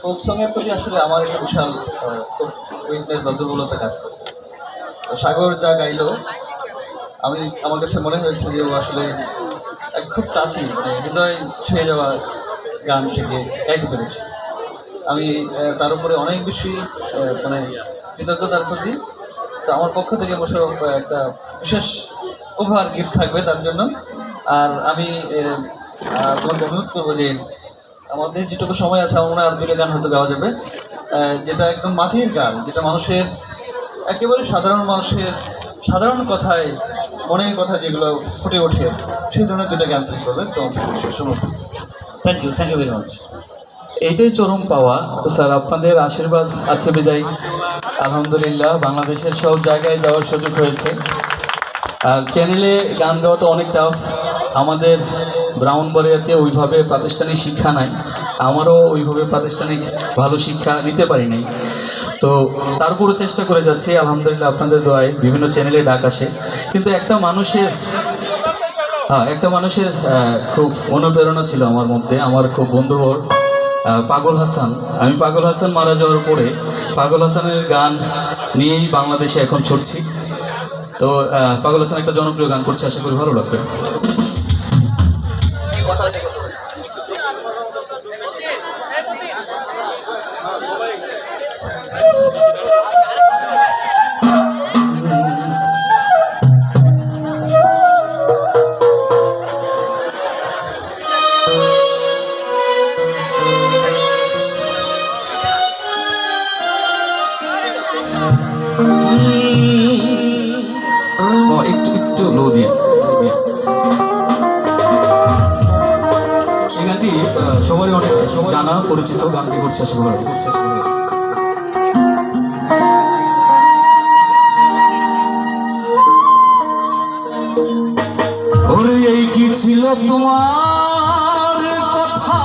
Folk প্রতি আসলে আমার একটা বিশাল খুব বা দুর্বলতা কাজ করে। সাগর যা গাইলো, আমি, আমার কাছে মনে হয়েছে যে ও আসলে খুব টাচি মানে হৃদয় ছুঁয়ে যাওয়া গান সে গাইতে পেরেছে। আমি তার উপরে অনেক বেশি মানে কৃতজ্ঞতার প্রতি, তো আমার পক্ষ থেকে মোশারফ একটা বিশেষ উপহার গিফট থাকবে তার জন্য। আর আমি তোমাকে অনুরোধ করব যে আমাদের যেটুকু সময় আছে, আমার মনে হয় আর দুটো গান হয়তো গাওয়া যাবে। যেটা একদম মাটির গান, যেটা মানুষের একেবারে সাধারণ মানুষের সাধারণ কথায়, মনের কথা যেগুলো ফুটে ওঠে, সেই ধরনের দুটো গান তুমি করবে। তো শুনুন। Thank you thank you very much এইটাই চরম পাওয়া। স্যার, আপনাদের আশীর্বাদ আছে বিদায়। আলহামদুলিল্লাহ, বাংলাদেশের সব জায়গায় যাওয়ার সুযোগ হয়েছে। আর চ্যানেলে গান গাওয়াটা অনেক টাফ আমাদের ব্রাউনবাড়িয়াতে ওইভাবে প্রাতিষ্ঠানিক শিক্ষা নাই। আমারও ওইভাবে প্রাতিষ্ঠানিক ভালো শিক্ষা নিতে পারি নাই। তো তারপরও চেষ্টা করে যাচ্ছি, আলহামদুলিল্লাহ আপনাদের দোয়ায় বিভিন্ন চ্যানেলে ডাক আসে। কিন্তু একটা মানুষের হ্যাঁ একটা মানুষের খুব অনুপ্রেরণা ছিল আমার মধ্যে। আমার খুব বন্ধুবর পাগল হাসান। আমি পাগল হাসান মারা যাওয়ার পরে পাগল হাসানের গান নিয়েই বাংলাদেশে এখন ছড়ছি তো পাগল হাসান একটা জনপ্রিয় গান করছে, আশা করি ভালো লাগবে। গানটি সবারই অনেক জানা, পরিচিত গানটি করছে কি ছিল তোমার কথা?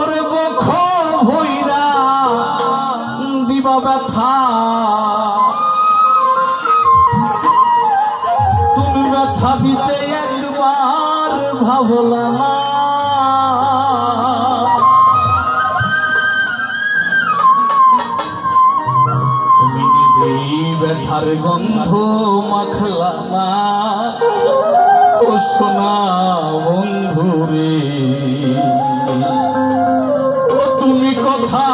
ওরে বখ ভৈরা, দিবা ব্যথা। তুমি ব্যথা দিতে নিজেই ব্যথার গন্ধ মাখলা না ও সোনা বন্ধুরে ও তুমি কথা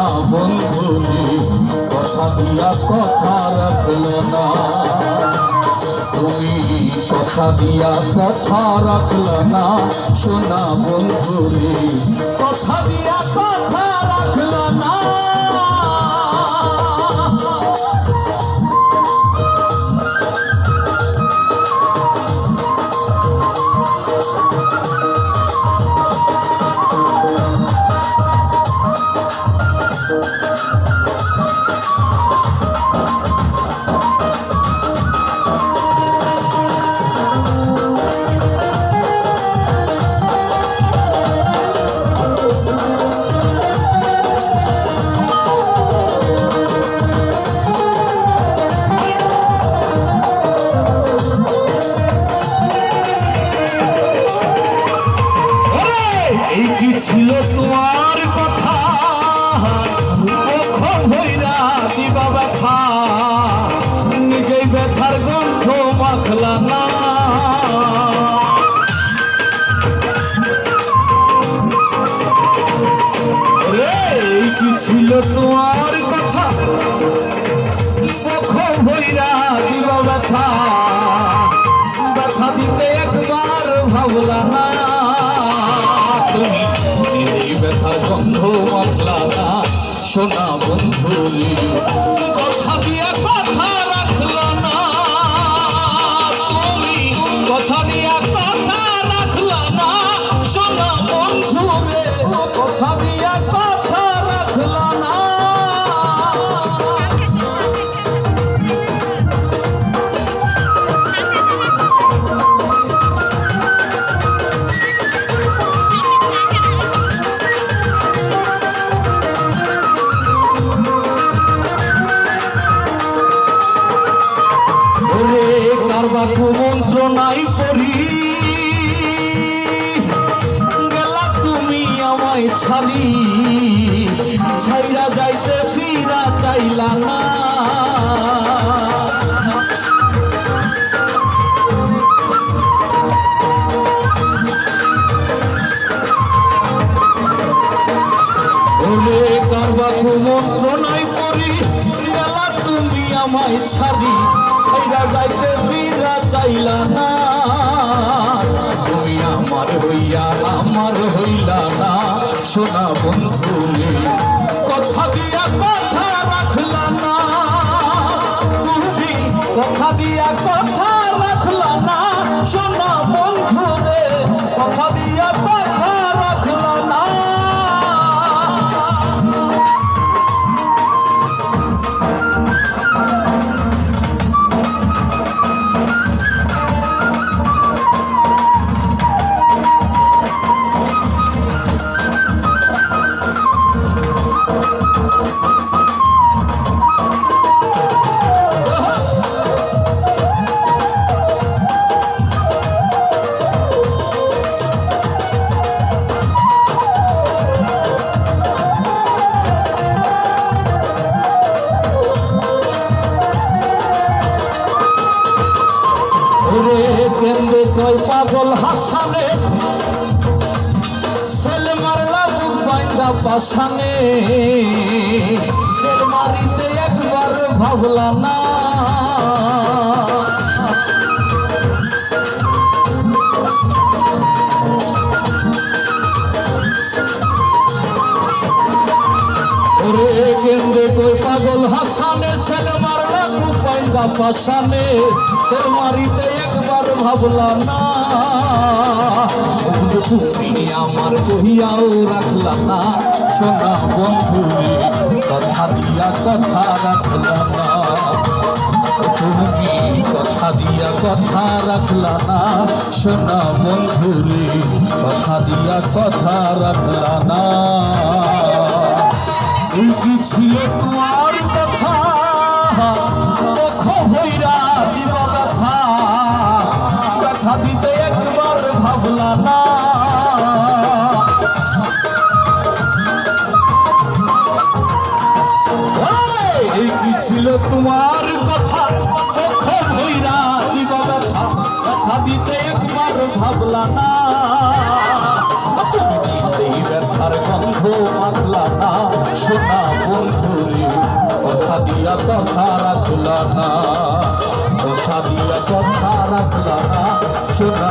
সোনা বন্ধুরে কথা দিয়া কথা রাখলে না। তুমি কথা দিয়া কথা রাখলে না। সোনা বন্ধুরে, কথা দিয়া কথা রাখলা ছিল তোমার কথা। ভৈরা দিবা ব্যথা। নিজেই ব্যথার গন্ধ মাখলা না। ছিল তোমার সোনা বন্ধু কথা দিয়ে কথা কারবা কুমন্ত্রণাই পড়ি গেলা তুমি আমায় ছাড়ি ছাইরা যাইতে ফিরা চাইলা না। ছাড়ি ছাইরা যাইতে ফিরা চাইলা না। তুমি আমার হইয়া আমার হইলা না। সোনা বন্ধু পাগল হাসানে। সেল মারলা বুক বাইন্দা পাশানে। সেল একবার ভাবলা না। ওরে কেন্দ্রে কই পাগল হাসানে সেল মারলা কুপাইন্দা পাশানে। সেল মারিতে একবার ভাবলা না। তুমি আমার কহিয়াও রাখলা না। সোনা বন্ধু, কথা দিয়া কথা রাখলা না। তুমি কথা দিয়া কথা রাখলা না। সোনা বন্ধু কথা দিয়া কথা রাখলা না। এই কি ছিল তোমার কথা। কখন হইরা দিব ব্যথা। ব্যথা দিতে একবার ভাবলা না। কি ছিল তোমার কথা? কখন হইরা দিব ব্যথা। ব্যথা দিতে একবার ভাবলা না। গন্ধ মাখলা না, সোনা বন্ধু রে কথা দিয়া কথা রাখলা না, কথা দিয়া কথা রাখলা না, সোনা